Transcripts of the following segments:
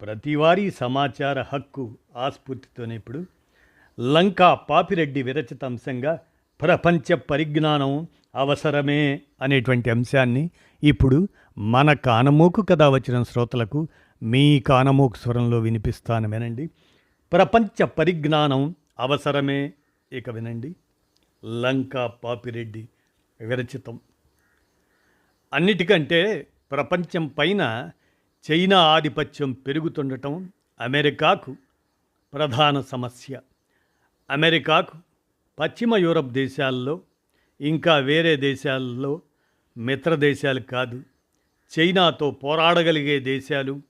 ప్రతివారీ సమాచార హక్కు ఆస్ఫూర్తితోనే ఇప్పుడు లంకా పాపిరెడ్డి విరచిత అంశంగా ప్రపంచ పరిజ్ఞానం అవసరమే అనేటువంటి అంశాన్ని ఇప్పుడు మన కానమోకు కథ వచ్చిన శ్రోతలకు మీ కానమోకు స్వరంలో వినిపిస్తాను వినండి. ప్రపంచ పరిజ్ఞానం అవసరమే ఇక వినండి. లంకా పాపిరెడ్డి విరచితం. అన్నిటికంటే ప్రపంచం పైన చైనా ఆధిపత్యం పెరుగుతుండటం అమెరికాకు ప్రధాన సమస్య. అమెరికాకు పశ్చిమ యూరప్ దేశాల్లో ఇంకా వేరే దేశాల్లో మిత్ర దేశాలు కాదు. చైనాతో పోరాడగలిగే దేశాలు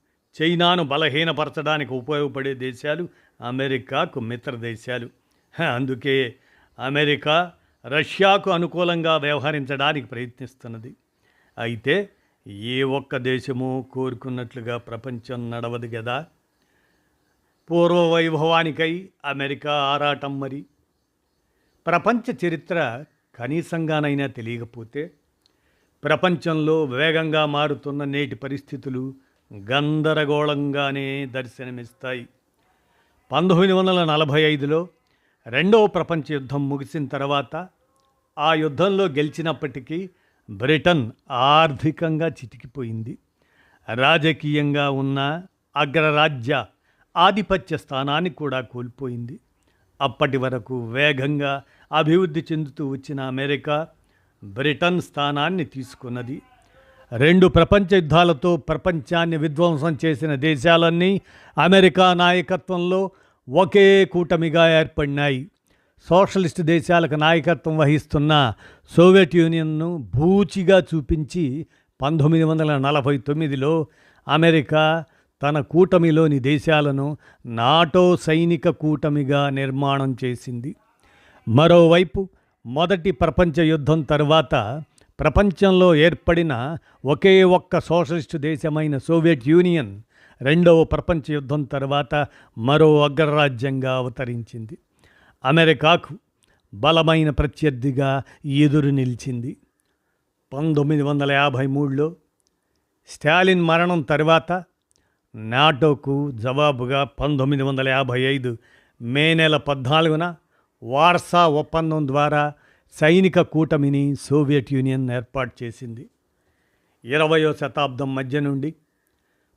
చైనాను బలహీనపరచడానికి ఉపయోగపడే దేశాలు అమెరికాకు మిత్ర దేశాలు. హ, అందుకే అమెరికా రష్యాకు అనుకూలంగా వ్యవహరించడానికి ప్రయత్నిస్తున్నది. అయితే ఏ ఒక్క దేశము కోరుకున్నట్లుగా ప్రపంచం నడవదు కదా పూర్వ వైభవానికై అమెరికా ఆరాటం మరి. ప్రపంచ చరిత్ర కనీసంగానైనా తెలియకపోతే ప్రపంచంలో వేగంగా మారుతున్న నేటి పరిస్థితులు గందరగోళంగానే దర్శనమిస్తాయి. పంతొమ్మిది వందల నలభై ఐదులో రెండవ ప్రపంచ యుద్ధం ముగిసిన తర్వాత ఆ యుద్ధంలో గెలిచినప్పటికీ బ్రిటన్ ఆర్థికంగా చితికిపోయింది. రాజకీయంగా ఉన్న అగ్రరాజ్య ఆధిపత్య స్థానాన్ని కూడా కోల్పోయింది. అప్పటి వరకు వేగంగా అభివృద్ధి చెందుతూ వచ్చిన అమెరికా బ్రిటన్ స్థానాన్ని తీసుకున్నది. రెండు ప్రపంచ యుద్ధాలతో ప్రపంచాన్ని విధ్వంసం చేసిన దేశాలన్నీ అమెరికా నాయకత్వంలో ఒకే కూటమిగా ఏర్పడినాయి. సోషలిస్ట్ దేశాలకు నాయకత్వం వహిస్తున్న సోవియట్ యూనియన్ను బూచిగా చూపించి పంతొమ్మిది వందల నలభై తొమ్మిదిలో అమెరికా తన కూటమిలోని దేశాలను నాటో సైనిక కూటమిగా నిర్మాణం చేసింది. మరోవైపు మొదటి ప్రపంచ యుద్ధం తర్వాత ప్రపంచంలో ఏర్పడిన ఒకే ఒక్క సోషలిస్టు దేశమైన సోవియట్ యూనియన్ రెండవ ప్రపంచ యుద్ధం తర్వాత మరో అగ్రరాజ్యంగా అవతరించింది. అమెరికాకు బలమైన ప్రత్యర్థిగా ఎదురు నిలిచింది. పంతొమ్మిది వందల యాభై మూడులో స్టాలిన్ మరణం తర్వాత నాటోకు జవాబుగా పంతొమ్మిది వందల యాభై ఐదు మే నెల పద్నాలుగున వార్సా ఒప్పందం ద్వారా సైనిక కూటమిని సోవియట్ యూనియన్ ఏర్పాటు చేసింది. ఇరవయో శతాబ్దం మధ్య నుండి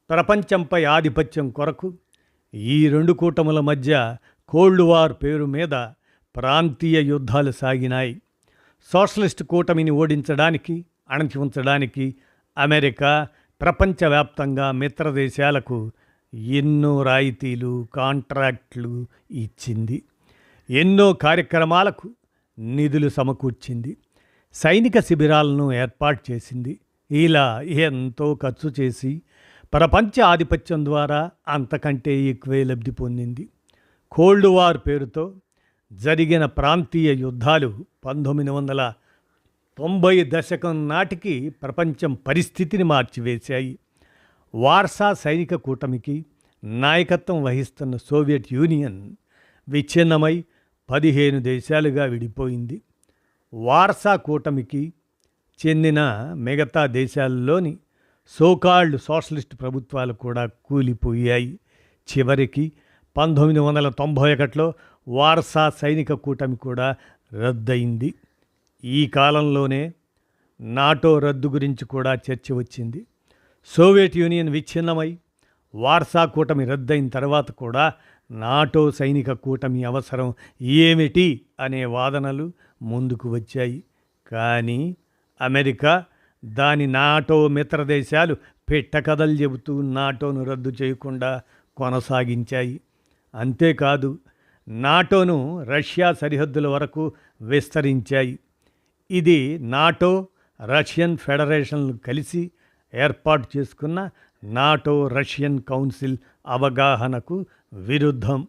ప్రపంచంపై ఆధిపత్యం కొరకు ఈ రెండు కూటముల మధ్య కోల్డ్ వార్ పేరు మీద ప్రాంతీయ యుద్ధాలు సాగినాయి. సోషలిస్ట్ కూటమిని ఓడించడానికి అణచి ఉంచడానికి అమెరికా ప్రపంచవ్యాప్తంగా మిత్ర దేశాలకు ఎన్నో రాయితీలు కాంట్రాక్ట్లు ఇచ్చింది. ఎన్నో కార్యక్రమాలకు నిధులు సమకూర్చింది. సైనిక శిబిరాలను ఏర్పాటు చేసింది. ఇలా ఎంతో ఖర్చు చేసి ప్రపంచ ఆధిపత్యం ద్వారా అంతకంటే ఎక్కువే లబ్ధి పొందింది. కోల్డ్ వార్ పేరుతో జరిగిన ప్రాంతీయ యుద్ధాలు పంతొమ్మిది వందల తొంభై దశకం నాటికి ప్రపంచం పరిస్థితిని మార్చివేశాయి. వార్సా సైనిక కూటమికి నాయకత్వం వహిస్తున్న సోవియట్ యూనియన్ విచ్ఛిన్నమై పదిహేను దేశాలుగా విడిపోయింది. వార్సా కూటమికి చెందిన మిగతా దేశాల్లోని సోకాల్డ్ సోషలిస్ట్ ప్రభుత్వాలు కూడా కూలిపోయాయి. చివరికి పంతొమ్మిది వందల తొంభై ఒకటిలో వార్సా సైనిక కూటమి కూడా రద్దయింది. ఈ కాలంలోనే నాటో రద్దు గురించి కూడా చర్చ వచ్చింది. సోవియట్ యూనియన్ విచ్ఛిన్నమై వార్సా కూటమి రద్దయిన తర్వాత కూడా నాటో సైనిక కూటమి అవసరం ఏమిటి అనే వాదనలు ముందుకు వచ్చాయి. కానీ అమెరికా దాని నాటో మిత్ర దేశాలు పెట్టకథలు చెబుతూ నాటోను రద్దు చేయకుండా కొనసాగించాయి. అంతేకాదు నాటోను రష్యా సరిహద్దుల వరకు విస్తరించాయి. ఇది నాటో రష్యన్ ఫెడరేషన్లు కలిసి ఏర్పాటు చేసుకున్న నాటో రష్యన్ కౌన్సిల్ అవగాహనకు విరుద్ధం.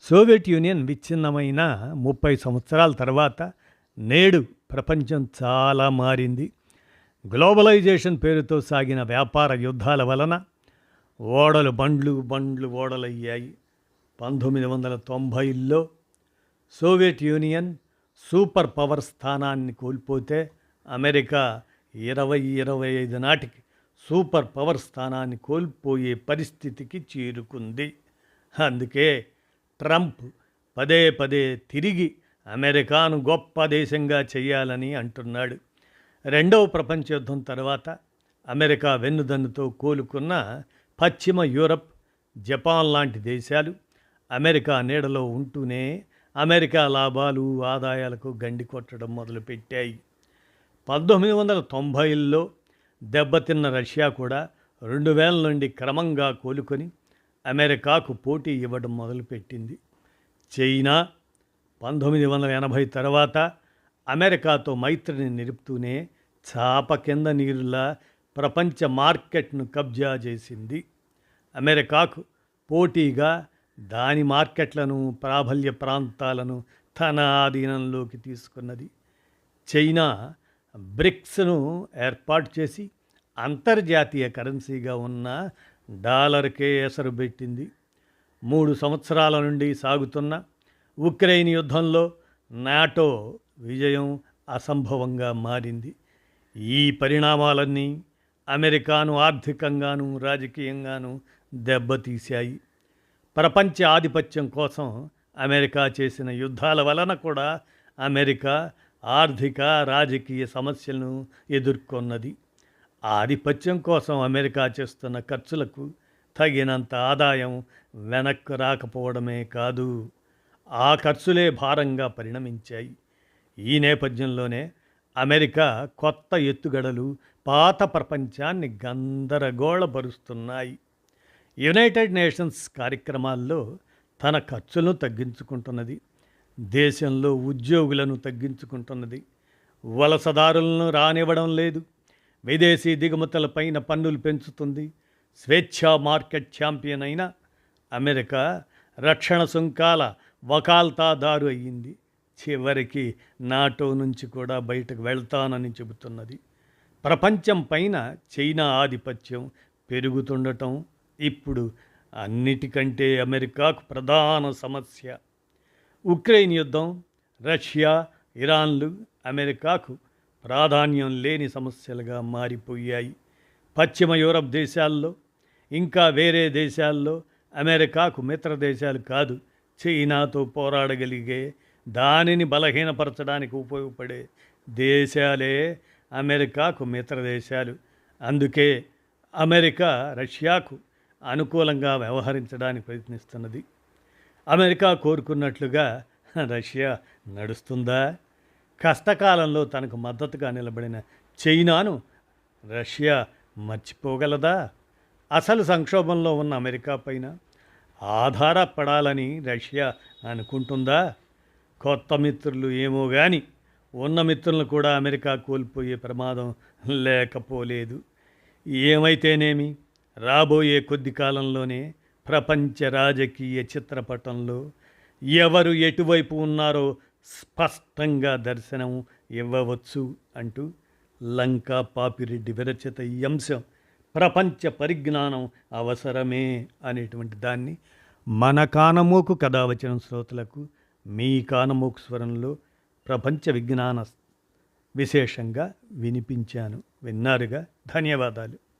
సోవియట్ యూనియన్ విచ్ఛిన్నమైన ముప్పై సంవత్సరాల తర్వాత నేడు ప్రపంచం చాలా మారింది. గ్లోబలైజేషన్ పేరుతో సాగిన వ్యాపార యుద్ధాల వలన ఓడలు బండ్లు బండ్లు ఓడలయ్యాయి. పంతొమ్మిది వందల తొంభైలో సోవియట్ యూనియన్ సూపర్ పవర్ స్థానాన్ని కోల్పోతే అమెరికా ఇరవై ఇరవై ఐదు నాటికి సూపర్ పవర్ స్థానాన్ని కోల్పోయే పరిస్థితికి చేరుకుంది. అందుకే ట్రంప్ పదే పదే తిరిగి అమెరికాను గొప్ప దేశంగా చేయాలని అంటున్నాడు. రెండవ ప్రపంచ యుద్ధం తర్వాత అమెరికా వెన్నుదన్నుతో కోలుకున్న పశ్చిమ యూరప్ జపాన్ లాంటి దేశాలు అమెరికా నీడలో ఉంటూనే అమెరికా లాభాలు ఆదాయాలకు గండి కొట్టడం మొదలుపెట్టాయి. పంతొమ్మిది వందల తొంభైల్లో దెబ్బతిన్న రష్యా కూడా రెండు వేల నుండి క్రమంగా కోలుకొని అమెరికాకు పోటీ ఇవ్వడం మొదలుపెట్టింది. చైనా పంతొమ్మిది వందల ఎనభై తర్వాత అమెరికాతో మైత్రిని నిలుపుతూనే చాప కింద నీరులా ప్రపంచ మార్కెట్ను కబ్జా చేసింది. అమెరికాకు పోటీగా దాని మార్కెట్లను ప్రాబల్య ప్రాంతాలను తన ఆధీనంలోకి తీసుకున్నది. చైనా బ్రిక్స్ను ఏర్పాటు చేసి అంతర్జాతీయ కరెన్సీగా ఉన్న డాలర్కే ఎసరు పెట్టింది. మూడు సంవత్సరాల నుండి సాగుతున్న ఉక్రెయిన్ యుద్ధంలో నాటో విజయం అసంభవంగా మారింది. ఈ పరిణామాలన్నీ అమెరికాను ఆర్థికంగాను రాజకీయంగాను దెబ్బతీశాయి. ప్రపంచ ఆధిపత్యం కోసం అమెరికా చేసిన యుద్ధాల వలన కూడా అమెరికా ఆర్థిక రాజకీయ సమస్యలను ఎదుర్కొన్నది. ఆధిపత్యం కోసం అమెరికా చేస్తున్న ఖర్చులకు తగినంత ఆదాయం వెనక్కు రాకపోవడమే కాదు ఆ ఖర్చులే భారంగా పరిణమించాయి. ఈ నేపథ్యంలోనే అమెరికా కొత్త ఎత్తుగడలు పాత ప్రపంచాన్ని గందరగోళపరుస్తున్నాయి. యునైటెడ్ నేషన్స్ కార్యక్రమాల్లో తన ఖర్చులను తగ్గించుకుంటున్నది దేశంలో ఉద్యోగులను తగ్గించుకుంటున్నది. వలసదారులను రానివ్వడం లేదు విదేశీ దిగుమతులపైన పన్నులు పెంచుతుంది స్వేచ్ఛా మార్కెట్ ఛాంపియన్ అయిన అమెరికా రక్షణ సుంకాల వకాల్తాదారు అయ్యింది. చివరికి నాటో నుంచి కూడా బయటకు వెళ్తానని చెబుతున్నది. ప్రపంచం పైన చైనా ఆధిపత్యం పెరుగుతుండటం ఇప్పుడు అన్నిటికంటే అమెరికాకు ప్రధాన సమస్య ఉక్రెయిన్ యుద్ధం రష్యా ఇరాన్లు అమెరికాకు ప్రాధాన్యం లేని సమస్యలుగా మారిపోయాయి. పశ్చిమ యూరప్ దేశాల్లో ఇంకా వేరే దేశాల్లో అమెరికాకు మిత్ర దేశాలు కాదు చైనాతో పోరాడగలిగే దానిని బలహీనపరచడానికి ఉపయోగపడే దేశాలే అమెరికాకు మిత్ర దేశాలు. అందుకే అమెరికా రష్యాకు అనుకూలంగా వ్యవహరించడానికి ప్రయత్నిస్తున్నది. అమెరికా కోరుకున్నట్లుగా రష్యా నడుస్తుందా? కష్టకాలంలో తనకు మద్దతుగా నిలబడిన చైనాను రష్యా మర్చిపోగలదా? అసలు సంక్షోభంలో ఉన్న అమెరికా పైన ఆధారపడాలని రష్యా అనుకుంటుందా? కొత్త మిత్రులు ఏమో కానీ ఉన్న మిత్రులను కూడా అమెరికా కోల్పోయే ప్రమాదం లేకపోలేదు. ఏమైతేనేమి? రాబోయే కొద్ది కాలంలోనే ప్రపంచ రాజకీయ చిత్రపటంలో ఎవరు ఎటువైపు ఉన్నారో స్పష్టంగా దర్శనం ఇవ్వవచ్చు అంటూ లంకా పాపిరెడ్డి విరచిత ఈ అంశం ప్రపంచ పరిజ్ఞానం అవసరమే అనేటువంటి దాన్ని మన కానమోకు కథ వచ్చిన శ్రోతలకు మీ కానమోకు స్వరంలో ప్రపంచ విజ్ఞాన విశేషంగా వినిపించాను. విన్నారుగా? ధన్యవాదాలు.